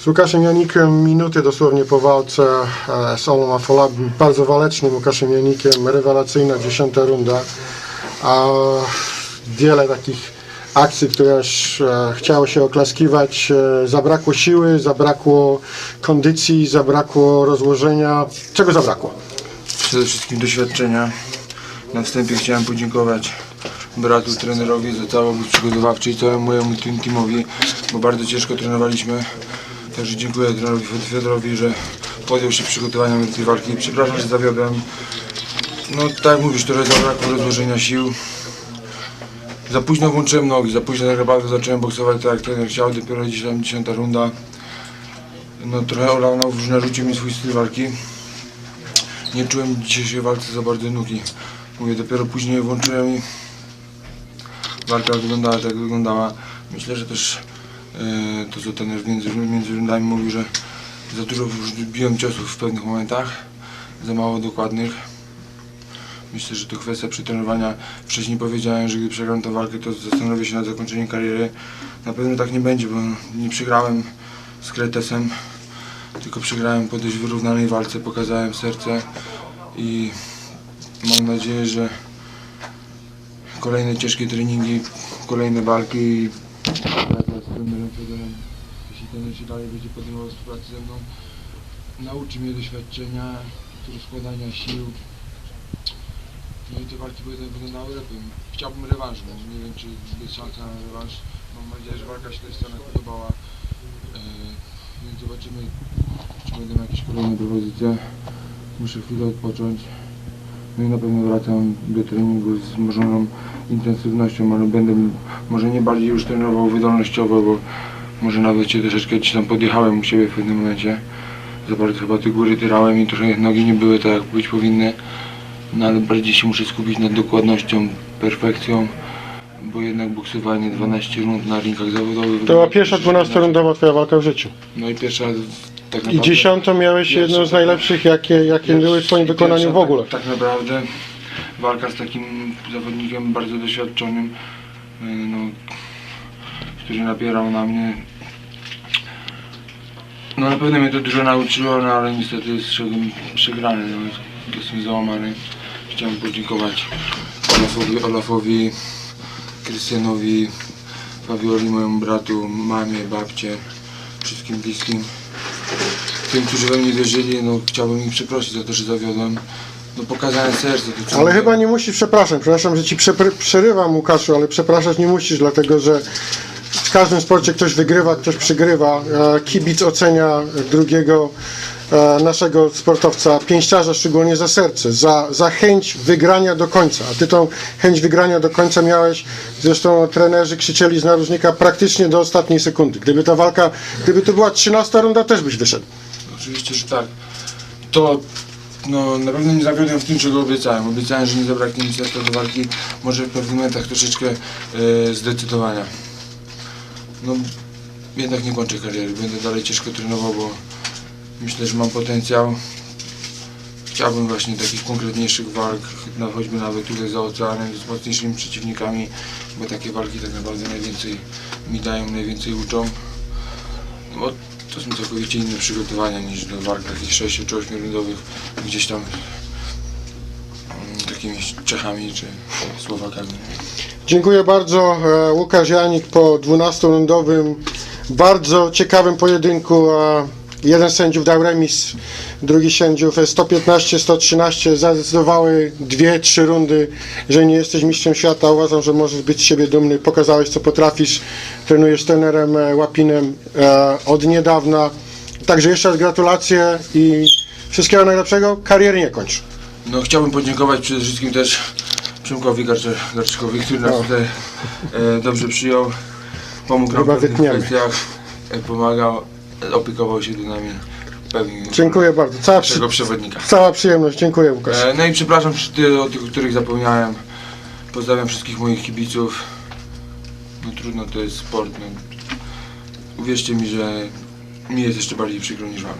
Z Łukaszem Janikiem minuty dosłownie po walce e, z Olą Afolabim, bardzo walecznym Łukaszem Janikiem, rewelacyjna dziesiąta runda. A wiele takich akcji, które aż e, chciało się oklaskiwać, e, zabrakło siły, zabrakło kondycji, zabrakło rozłożenia. Czego zabrakło? Przede wszystkim doświadczenia. Na wstępie chciałem podziękować bratu, trenerowi za cały obóz przygotowawczy i całemu mojemu team- teamowi, bo bardzo ciężko trenowaliśmy. Także dziękuję trenerowi Fiodorowi, że podjął się przygotowania do tej walki. Przepraszam, że zawiodłem. No tak jak mówisz, trochę zabrakło rozłożenia sił. Za późno włączyłem nogi, za późno tak naprawdę zacząłem boksować tak jak trener chciał, dopiero gdzieś tam runda. No trochę Ola narzucił mi swój styl walki nie czułem w dzisiejszej walce za bardzo nuki. Mówię, dopiero później włączyłem i walka wyglądała tak jak wyglądała. Myślę, że też to co ten między, między rundami mówił, że za dużo biłem ciosów w pewnych momentach, za mało dokładnych. Myślę, że to kwestia przetrenowania. Wcześniej powiedziałem, że gdy przegram tę walkę, to zastanowię się nad zakończeniem kariery. Na pewno tak nie będzie, bo nie przegrałem z Kretesem, tylko przegrałem po dość wyrównanej walce, pokazałem serce i mam nadzieję, że kolejne ciężkie treningi, kolejne walki trenerem Fedorem, jeśli ten się dalej będzie podejmował współpracę ze mną, nauczy mnie doświadczenia, rozkładania sił. No i te walki będą wyglądały lepiej. Chciałbym rewanżu, nie wiem czy jest szansa na rewanż. Mam nadzieję, że walka się tej strony podobała. E, więc zobaczymy, czy będą jakieś kolejne propozycje. Muszę chwilę odpocząć. No i na pewno wracam do treningu z wzmożoną intensywnością, ale będę może nie bardziej już trenował wydolnościowo, bo może nawet się troszeczkę gdzieś tam podjechałem u siebie w pewnym momencie. Za bardzo chyba te góry tyrałem i trochę nogi nie były tak jak być powinny. No ale bardziej się muszę skupić nad dokładnością, perfekcją, bo jednak boksowanie 12 rund na ringach zawodowych. To była pierwsza 12-rundowa twoja walka w życiu. No i pierwsza tak I naprawdę. dziesiątą miałeś jedną z tak. najlepszych, jakie, jakie były w twoim wykonaniu Pierwsza, w ogóle. Tak, tak naprawdę walka z takim zawodnikiem bardzo doświadczonym, yy, no, który napierał na mnie. No na pewno mnie to dużo nauczyło, no ale niestety zszedłem przegrany, no, jestem załamany. Chciałem podziękować Olafowi, Olafowi Krystianowi, Fabioli, mojemu bratu, mamie, babcie, wszystkim bliskim tym, którzy we mnie wierzyli, no chciałbym ich przeprosić za to, że zawiodłem. No pokazałem serce. To Ale chyba nie musisz, przepraszam, przepraszam, że ci przerywam Łukaszu, ale przepraszać nie musisz, dlatego że w każdym sporcie ktoś wygrywa, ktoś przegrywa. Kibic ocenia drugiego naszego sportowca, pięściarza szczególnie za serce, za, za chęć wygrania do końca. A ty tą chęć wygrania do końca miałeś, zresztą trenerzy krzyczeli z narożnika praktycznie do ostatniej sekundy. Gdyby ta walka, gdyby to była 13 runda, też byś wyszedł. Oczywiście, że tak. To no, na pewno nie zawiodłem w tym, czego obiecałem. Obiecałem, że nie zabraknie mi serca do walki. Może w pewnych momentach troszeczkę e, zdecydowania. No, jednak nie kończę kariery. Będę dalej ciężko trenował, bo myślę, że mam potencjał. Chciałbym właśnie takich konkretniejszych walk, no, choćby nawet tutaj za oceanem, z mocniejszymi przeciwnikami, bo takie walki tak naprawdę najwięcej mi dają, najwięcej uczą. No, bo to są całkowicie inne przygotowania niż do walk takich 6 czy 8 rundowych gdzieś tam mm, takimi Czechami czy Słowakami. Dziękuję bardzo. E, Łukasz Janik po 12-rundowym, bardzo ciekawym pojedynku. Jeden z sędziów dał remis, drugi sędziów e, 115-113 zadecydowały dwie, trzy rundy, że nie jesteś mistrzem świata. Uważam, że możesz być z siebie dumny. Pokazałeś, co potrafisz. Trenujesz trenerem e, Łapinem e, od niedawna. Także jeszcze raz gratulacje i wszystkiego najlepszego. Kariery nie kończ. No chciałbym podziękować przede wszystkim też Przemkowi Garczy- Garczykowi, który nas O. tutaj e, dobrze przyjął, pomógł nam w pewnych kwestiach, pomagał, opiekował się nami, pełnił Dziękuję bardzo. Cała, przy, naszego przewodnika. cała przyjemność. Dziękuję Łukasz. E, No i przepraszam ty- o tych, o których zapomniałem. Pozdrawiam wszystkich moich kibiców. No trudno, to jest sport. No. Uwierzcie mi, że mi jest jeszcze bardziej przykro niż wam.